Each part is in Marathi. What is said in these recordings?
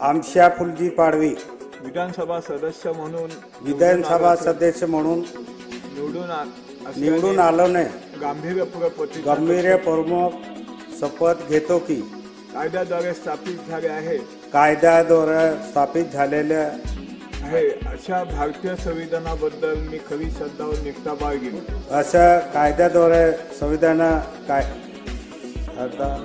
आमशा फुलजी पाडवी. विधानसभा सदस्य म्हणून विधानसभा सदस्य म्हणून निवडून आ- निवडून आलो ने गांभीर्यपूर्वक प्रति गंभीर प्रमुख शपथ घेतो की कायद्याद्वारे स्थापित झाले आहे. कायद्याद्वारे स्थापित झालेल्या आहे. अशा भारतीय संविधानाबद्दल मी खरी श्रद्धा व निष्ठा बाळगीन. अशा कायद्याद्वारे संविधान काय? आता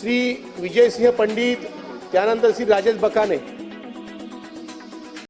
श्री विजयसिंह पंडित त्यानंतर श्री राजेश बकाने.